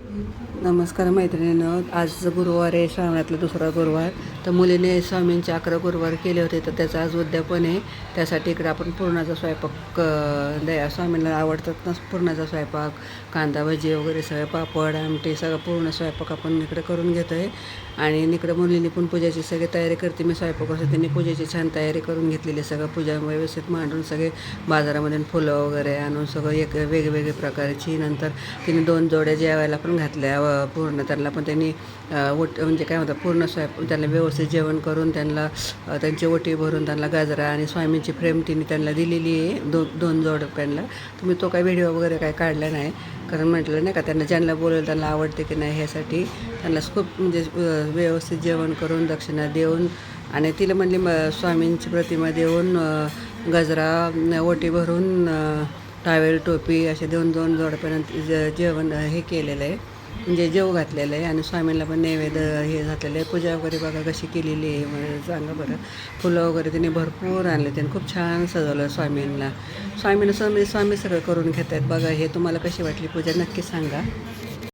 नमस्कार मैत्रिणीनं आज गुरुवार आहे श्रावणातला दुसरा गुरुवार. तर मुलीने स्वामींचे अकरा गुरुवार केले होते तर त्याचा आज उद्यापन आहे. त्यासाठी इकडे आपण पूर्णाचा स्वयंपाक द्या स्वामींना आवडतात ना पूर्णाचा स्वयंपाक कांदा भजी वगैरे सगळं पापड आमटी सगळं पूर्ण स्वयंपाक आपण इकडे करून घेतो आहे आणि इकडे मुलीने पण पूजेची सगळी तयारी करते. मी स्वयंपाक असते त्यांनी पूजेची छान तयारी करून घेतलेली आहे. सगळं पूजा व्यवस्थित मांडून सगळे बाजारामधून फुलं वगैरे आणून सगळं एक वेगवेगळे प्रकारची. नंतर तिने दोन जोड्या जेवायला पण घातल्या पूर्ण त्यांना पण त्यांनी ओट म्हणजे काय म्हणतात पूर्ण स्वयं त्यांना व्यवस्थित जेवण करून त्यांना त्यांची ओटी भरून त्यांना गाजरा आणि स्वामींची फ्रेम तिने त्यांना दिलेली आहे दो दोन जोडप्यांना तुम्ही तो काय व्हिडिओ वगैरे काय काढला नाही कारण म्हटलं नाही का त्यांना ज्यांना बोलेल त्यांना आवडते की नाही ह्यासाठी त्यांना खूप म्हणजे व्यवस्थित जेवण करून दक्षिणा देऊन आणि तिला म्हणली म स्वामींची प्रतिमा देऊन गजरा ओटी भरून टावेल टोपी असे दोन दोन जोडपर्यंत ज जेवण हे केलेलं आहे. म्हणजे जेव घातलेलं आहे आणि स्वामींना पण नैवेद्य हे घातलेलं आहे. पूजा वगैरे बघा कशी केलेली आहे म्हणजे सांगा बरं. फुलं वगैरे त्यांनी भरपूर आणले. त्यांनी खूप छान सजवलं स्वामींना. स्वामींना स्वामी स्वामी सगळं करून घेत आहेत बघा हे तुम्हाला कशी वाटली पूजा नक्की सांगा.